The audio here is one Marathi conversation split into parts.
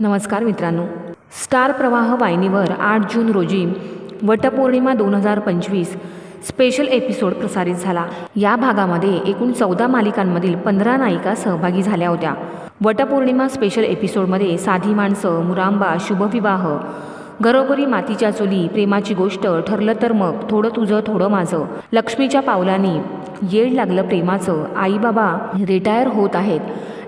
नमस्कार मित्रांनो. स्टार प्रवाह वाहिनीवर आठ जून रोजी वटपौर्णिमा दोन हजार पंचवीस स्पेशल एपिसोड प्रसारित झाला. या भागामध्ये एकूण चौदा मालिकांमधील पंधरा नायिका सहभागी झाल्या होत्या. वटपौर्णिमा स्पेशल एपिसोडमध्ये साधी माणसं मुरांबा शुभविवाह घरोघरी मातीच्या चुली प्रेमाची गोष्ट ठरलं तर मग थोडं तुझं थोडं माझं. लक्ष्मीच्या पावलांनी येड लागलं प्रेमाचं. आई बाबा रिटायर होत आहेत.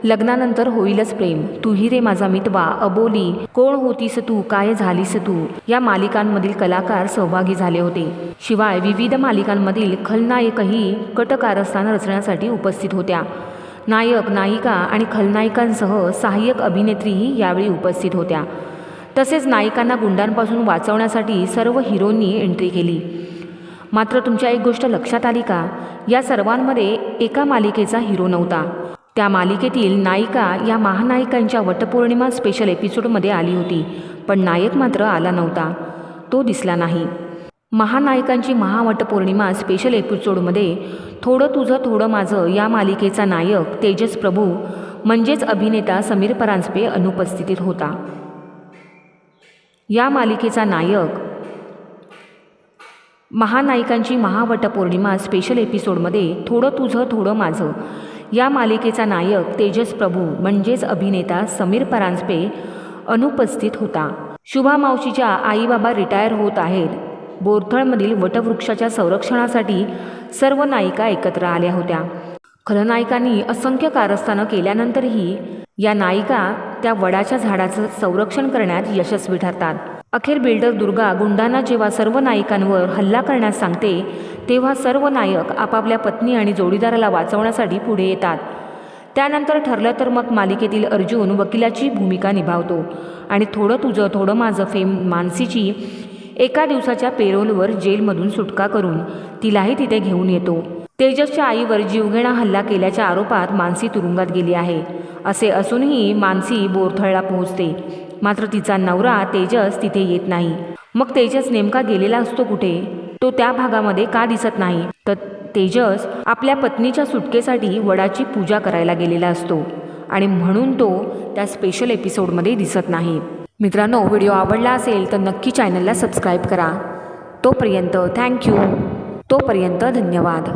लग्नानंतर होईलच प्रेम. तूही रे माझा मितवा. अबोली कोण होतीस तू? काय झालीस तू? या मालिकांमधील कलाकार सहभागी झाले होते. शिवाय विविध मालिकांमधील खलनायकही कटकारस्थान रचण्यासाठी उपस्थित होत्या. नायक नायिका आणि खलनायकांसह सहाय्यक अभिनेत्रीही यावेळी उपस्थित होत्या. तसेच नायिकांना गुंडांपासून वाचवण्यासाठी सर्व हिरोंनी एंट्री केली. मात्र तुमच्या एक गोष्ट लक्षात आली का? या सर्वांमध्ये एका मालिकेचा हिरो नव्हता. त्या मालिकेतील नायिका या महानायिकांच्या वटपौर्णिमा स्पेशल एपिसोडमध्ये आली होती पण नायक मात्र आला नव्हता. तो दिसला नाही. महानायकांची महावटपौर्णिमा स्पेशल एपिसोडमध्ये थोडं तुझं थोडं माझं या मालिकेचा नायक तेजस प्रभू म्हणजेच अभिनेता समीर परांजपे अनुपस्थितीत होता. या मालिकेचा नायक. महानायिकांची महावटपौर्णिमा स्पेशल एपिसोडमध्ये थोडं तुझं थोडं माझं. या मालिकेचा नायक तेजस प्रभू म्हणजेच अभिनेता समीर परांजपे अनुपस्थित होता. शुभा मावशीच्या आईबाबा रिटायर होत आहेत. बोरथळमधील वटवृक्षाच्या संरक्षणासाठी सर्व नायिका एकत्र आल्या होत्या. खलनायकांनी असंख्य कारस्थानं केल्यानंतरही या नायिका त्या वडाच्या झाडाचं संरक्षण करण्यात यशस्वी ठरतात. अखेर बिल्डर दुर्गा गुंडांना जेव्हा सर्व नायिकांवर हल्ला करण्यास सांगते तेव्हा सर्व नायक आपापल्या पत्नी आणि जोडीदाराला वाचवण्यासाठी पुढे येतात. त्यानंतर ठरलं तर मग मालिकेतील अर्जुन वकिलाची भूमिका निभावतो आणि थोडं तुझं थोडं माझं फेम मानसीची एका दिवसाच्या पेरोलवर जेलमधून सुटका करून तिलाही तिथे घेऊन येतो. तेजसच्या आईवर जीवघेणा हल्ला केल्याच्या आरोपात मानसी तुरुंगात गेली आहे. असे असूनही मानसी बोरथळला पोहोचते. मात्र तिचा नवरा तेजस तिथे येत नाही. मग तेजस नेमका गेलेला असतो कुठे? तो त्या भागामध्ये का दिसत नाही? तर तेजस आपल्या पत्नीच्या सुटकेसाठी वडाची पूजा करायला गेलेला असतो आणि म्हणून तो त्या स्पेशल एपिसोडमध्ये दिसत नाही. मित्रांनो व्हिडिओ आवडला असेल तर नक्की चॅनलला सबस्क्राईब करा. तोपर्यंत थँक्यू तोपर्यंत धन्यवाद.